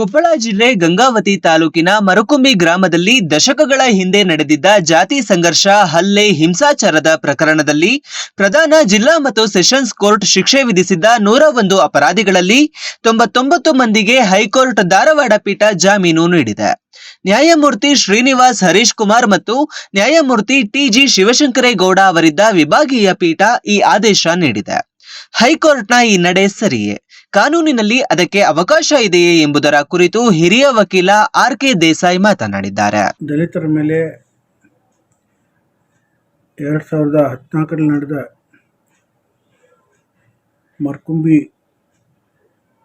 ಕೊಪ್ಪಳ ಜಿಲ್ಲೆ ಗಂಗಾವತಿ ತಾಲೂಕಿನ ಮರಕುಂಬಿ ಗ್ರಾಮದಲ್ಲಿ ದಶಕಗಳ ಹಿಂದೆ ನಡೆದಿದ್ದ ಜಾತಿ ಸಂಘರ್ಷ, ಹಲ್ಲೆ, ಹಿಂಸಾಚಾರದ ಪ್ರಕರಣದಲ್ಲಿ ಪ್ರಧಾನ ಜಿಲ್ಲಾ ಮತ್ತು ಸೆಷನ್ಸ್ ಕೋರ್ಟ್ ಶಿಕ್ಷೆ ವಿಧಿಸಿದ್ದ ನೂರ ಒಂದು ಅಪರಾಧಿಗಳಲ್ಲಿ ತೊಂಬತ್ತೊಂಬತ್ತು ಮಂದಿಗೆ ಹೈಕೋರ್ಟ್ ಧಾರವಾಡ ಪೀಠ ಜಾಮೀನು ನೀಡಿದೆ. ನ್ಯಾಯಮೂರ್ತಿ ಶ್ರೀನಿವಾಸ್ ಹರೀಶ್ ಕುಮಾರ್ ಮತ್ತು ನ್ಯಾಯಮೂರ್ತಿ ಟಿಜಿ ಶಿವಶಂಕರೇಗೌಡ ಅವರಿದ್ದ ವಿಭಾಗೀಯ ಪೀಠ ಈ ಆದೇಶ ನೀಡಿದೆ. ಹೈಕೋರ್ಟ್ನ ಈ ನಡೆ ಸರಿಯೇ? ಕಾನೂನಿನಲ್ಲಿ ಅದಕ್ಕೆ ಅವಕಾಶ ಇದೆಯೇ ಎಂಬುದರ ಕುರಿತು ಹಿರಿಯ ವಕೀಲ ಆರ್ ಕೆ ದೇಸಾಯಿ ಮಾತನಾಡಿದ್ದಾರೆ. ದಲಿತರ ಮೇಲೆ ಎರಡು ಸಾವಿರದ ಹದಿನಾಲ್ಕರಲ್ಲಿ ನಡೆದ ಮರ್ಕುಂಬಿ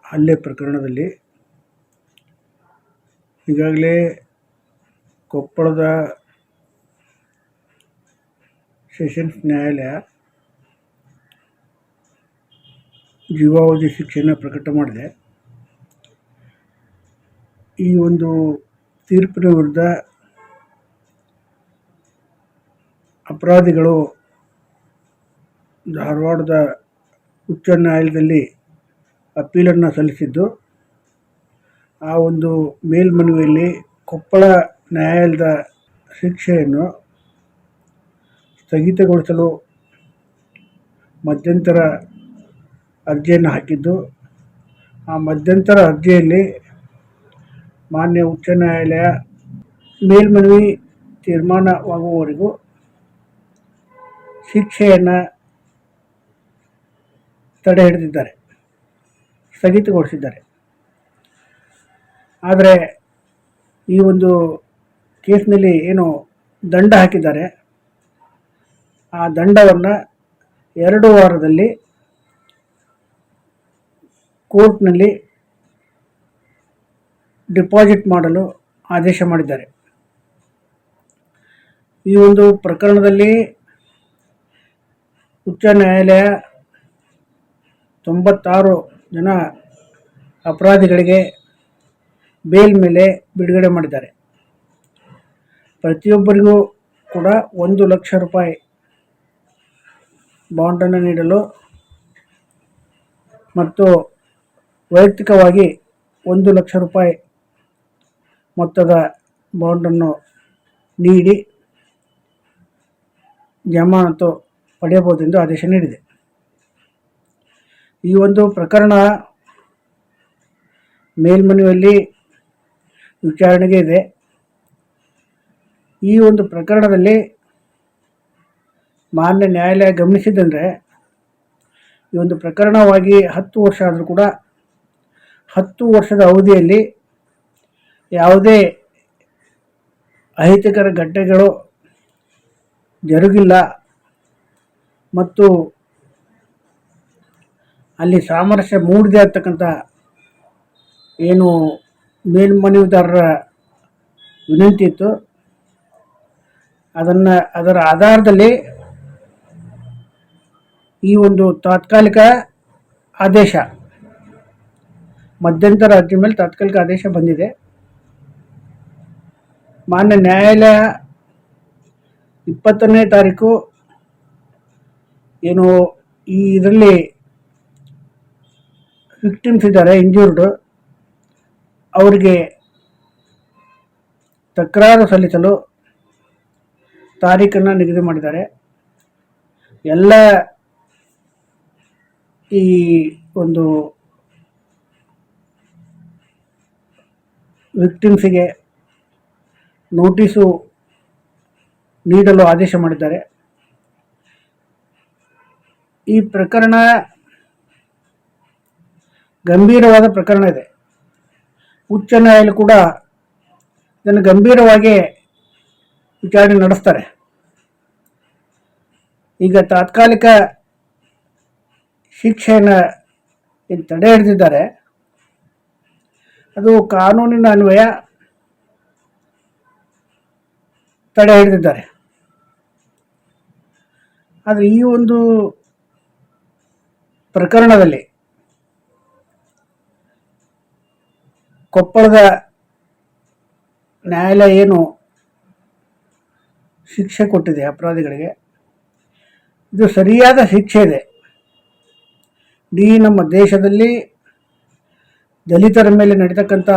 ಹಲ್ಲೆ ಪ್ರಕರಣದಲ್ಲಿ ಈಗಾಗಲೇ ಕೊಪ್ಪಳದ ಸೆಷನ್ಸ್ ನ್ಯಾಯಾಲಯ ಜೀವಾವಧಿ ಶಿಕ್ಷೆಯನ್ನು ಪ್ರಕಟ ಮಾಡಿದೆ. ಈ ಒಂದು ತೀರ್ಪಿನ ವಿರುದ್ಧ ಅಪರಾಧಿಗಳು ಧಾರವಾಡದ ಉಚ್ಚ ನ್ಯಾಯಾಲಯದಲ್ಲಿ ಅಪೀಲನ್ನು ಸಲ್ಲಿಸಿದ್ದು, ಆ ಒಂದು ಮೇಲ್ಮನವಿಯಲ್ಲಿ ಕೊಪ್ಪಳ ನ್ಯಾಯಾಲಯದ ಶಿಕ್ಷೆಯನ್ನು ಸ್ಥಗಿತಗೊಳಿಸಲು ಮಧ್ಯಂತರ ಅರ್ಜಿಯನ್ನು ಹಾಕಿದ್ದು. ಆ ಮಧ್ಯಂತರ ಅರ್ಜಿಯಲ್ಲಿ ಮಾನ್ಯ ಉಚ್ಚ ನ್ಯಾಯಾಲಯ ಮೇಲ್ಮನವಿ ತೀರ್ಮಾನವಾಗುವವರೆಗೂ ಶಿಕ್ಷೆಯನ್ನು ತಡೆ ಹಿಡಿದಿದ್ದಾರೆ, ಸ್ಥಗಿತಗೊಳಿಸಿದ್ದಾರೆ. ಆದರೆ ಈ ಒಂದು ಕೇಸ್ನಲ್ಲಿ ಏನು ದಂಡ ಹಾಕಿದ್ದಾರೆ. ಆ ದಂಡವನ್ನು ಎರಡು ವಾರದಲ್ಲಿ ಕೋರ್ಟ್ನಲ್ಲಿ ಡಿಪಾಸಿಟ್ ಮಾಡಲು ಆದೇಶ ಮಾಡಿದ್ದಾರೆ. ಈ ಒಂದು ಪ್ರಕರಣದಲ್ಲಿ ಉಚ್ಚ ನ್ಯಾಯಾಲಯ ತೊಂಬತ್ತಾರು ಜನ ಅಪರಾಧಿಗಳಿಗೆ ಬೇಲ್ ಮೇಲೆ ಬಿಡುಗಡೆ ಮಾಡಿದ್ದಾರೆ. ಪ್ರತಿಯೊಬ್ಬರಿಗೂ ಕೂಡ ಒಂದು ಲಕ್ಷ ರೂಪಾಯಿ ಬಾಂಡನ್ನು ನೀಡಲು ಮತ್ತು ವೈಯಕ್ತಿಕವಾಗಿ ಒಂದು ಲಕ್ಷ ರೂಪಾಯಿ ಮೊತ್ತದ ಬಾಂಡನ್ನು ನೀಡಿ ಜಮಾನತು ಪಡೆಯಬಹುದೆಂದು ಆದೇಶ ನೀಡಿದೆ. ಈ ಒಂದು ಪ್ರಕರಣ ಮೇಲ್ಮನವಿಯಲ್ಲಿ ವಿಚಾರಣೆಗೆ ಇದೆ. ಈ ಒಂದು ಪ್ರಕರಣದಲ್ಲಿ ಮಾನ್ಯ ನ್ಯಾಯಾಲಯ ಗಮನಿಸಿದಂದರೆ ಈ ಒಂದು ಪ್ರಕರಣವಾಗಿ ಹತ್ತು ವರ್ಷ ಆದರೂ ಕೂಡ ಹತ್ತು ವರ್ಷದ ಅವಧಿಯಲ್ಲಿ ಯಾವುದೇ ಅಹಿತಕರ ಘಟನೆಗಳು ಜರುಗಿಲ್ಲ ಮತ್ತು ಅಲ್ಲಿ ಸಾಮರಸ್ಯ ಮೂಡಿದೆ ಅಂತಕ್ಕಂಥ ಏನು ಮೇಲ್ಮನವಿದಾರರ ವಿನಂತಿ ಇತ್ತು. ಅದನ್ನು, ಅದರ ಆಧಾರದಲ್ಲಿ ಈ ಒಂದು ತಾತ್ಕಾಲಿಕ ಆದೇಶ ಮಧ್ಯಂತರ ಅರ್ಜಿ ಮೇಲೆ ತಾತ್ಕಾಲಿಕ ಆದೇಶ ಬಂದಿದೆ. ಮಾನ್ಯ ನ್ಯಾಯಾಲಯ ಇಪ್ಪತ್ತನೇ ತಾರೀಕು ಏನು ಈ ಇದರಲ್ಲಿ ವಿಕ್ಟಿಮ್ಸ್ ಇದ್ದಾರೆ ಇಂಜೂರ್ಡ್ ಅವರಿಗೆ ತಕರಾರು ಸಲ್ಲಿಸಲು ತಾರೀಖನ್ನು ನಿಗದಿ ಮಾಡಿದ್ದಾರೆ. ಎಲ್ಲ ಈ ಒಂದು ವಿಕ್ಟಿಮ್ಸಿಗೆ ನೋಟಿಸು ನೀಡಲು ಆದೇಶ ಮಾಡಿದ್ದಾರೆ. ಈ ಪ್ರಕರಣ ಗಂಭೀರವಾದ ಪ್ರಕರಣ ಇದೆ. ಉಚ್ಚ ನ್ಯಾಯಾಲಯ ಕೂಡ ಇದನ್ನು ಗಂಭೀರವಾಗಿ ವಿಚಾರಣೆ ನಡೆಸ್ತಾರೆ. ಈಗ ತಾತ್ಕಾಲಿಕ ಶಿಕ್ಷೆಯನ್ನು ತಡೆ ಹಿಡಿದಿದ್ದಾರೆ. ಅದು ಕಾನೂನಿನ ಅನ್ವಯ ತಡೆ ಹಿಡಿದಿದ್ದಾರೆ. ಆದರೆ ಈ ಒಂದು ಪ್ರಕರಣದಲ್ಲಿ ಕೊಪ್ಪಳದ ನ್ಯಾಯಾಲಯ ಏನು ಶಿಕ್ಷೆ ಕೊಟ್ಟಿದೆ ಅಪರಾಧಿಗಳಿಗೆ? ಇದು ಸರಿಯಾದ ಶಿಕ್ಷೆ ಇದೆ. ಇಡೀ ನಮ್ಮ ದೇಶದಲ್ಲಿ ದಲಿತರ ಮೇಲೆ ನಡೀತಕ್ಕಂಥ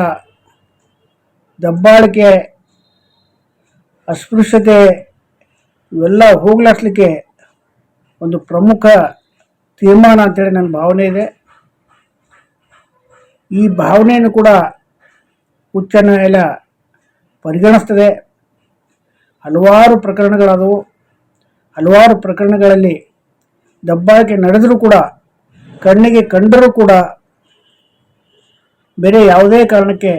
ದಬ್ಬಾಳಿಕೆ, ಅಸ್ಪೃಶ್ಯತೆ, ಇವೆಲ್ಲ ಹೋಗ್ಲಾಡ್ಸ್ಲಿಕ್ಕೆ ಒಂದು ಪ್ರಮುಖ ತೀರ್ಮಾನ ಅಂತೇಳಿ ನನ್ನ ಭಾವನೆ ಇದೆ. ಈ ಭಾವನೆಯನ್ನು ಕೂಡ ಉಚ್ಚ ನ್ಯಾಯಾಲಯ ಪರಿಗಣಿಸ್ತದೆ. ಹಲವಾರು ಪ್ರಕರಣಗಳಾದವು. ಹಲವಾರು ಪ್ರಕರಣಗಳಲ್ಲಿ ದಬ್ಬಾಳಿಕೆ ನಡೆದರೂ ಕೂಡ, ಕಣ್ಣಿಗೆ ಕಂಡರೂ ಕೂಡ ಬೇರೆ ಯಾವುದೇ ಕಾರಣಕ್ಕೆ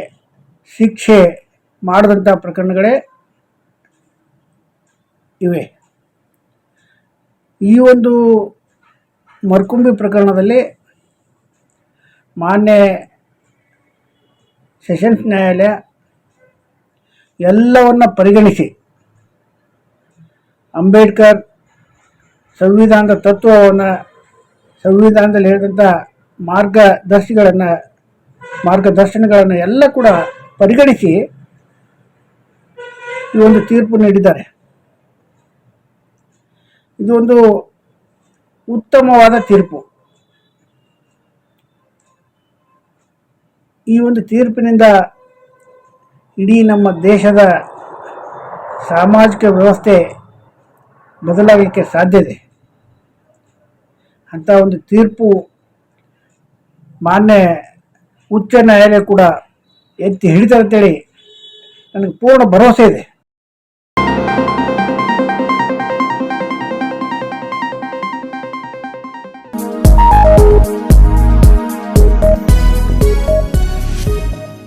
ಶಿಕ್ಷೆ ಮಾಡಿದಂಥ ಪ್ರಕರಣಗಳೇ ಇವೆ. ಈ ಒಂದು ಮರ್ಕುಂಬಿ ಪ್ರಕರಣದಲ್ಲಿ ಮಾನ್ಯ ಸೆಷನ್ಸ್ ನ್ಯಾಯಾಲಯ ಎಲ್ಲವನ್ನು ಪರಿಗಣಿಸಿ ಅಂಬೇಡ್ಕರ್ ಸಂವಿಧಾನದ ತತ್ವವನ್ನು ಸಂವಿಧಾನದಲ್ಲಿ ಹೇಳಿದಂಥ ಮಾರ್ಗದರ್ಶಿಗಳನ್ನು ಮಾರ್ಗದರ್ಶನಗಳನ್ನು ಎಲ್ಲ ಕೂಡ ಪರಿಗಣಿಸಿ ಈ ಒಂದು ತೀರ್ಪು ನೀಡಿದ್ದಾರೆ. ಇದು ಒಂದು ಉತ್ತಮವಾದ ತೀರ್ಪು. ಈ ಒಂದು ತೀರ್ಪಿನಿಂದ ಇಡೀ ನಮ್ಮ ದೇಶದ ಸಾಮಾಜಿಕ ವ್ಯವಸ್ಥೆ ಬದಲಾಗಲಿಕ್ಕೆ ಸಾಧ್ಯತೆ ಅಂಥ ಒಂದು ತೀರ್ಪು ಮಾನ್ಯ ಉಚ್ಚ ನ್ಯಾಯಾಲಯ ಕೂಡ ಎತ್ತಿ ಹಿಡಿತಾರೆ ಅಂತೇಳಿ ನನಗೆ ಪೂರ್ಣ ಭರವಸೆ ಇದೆ.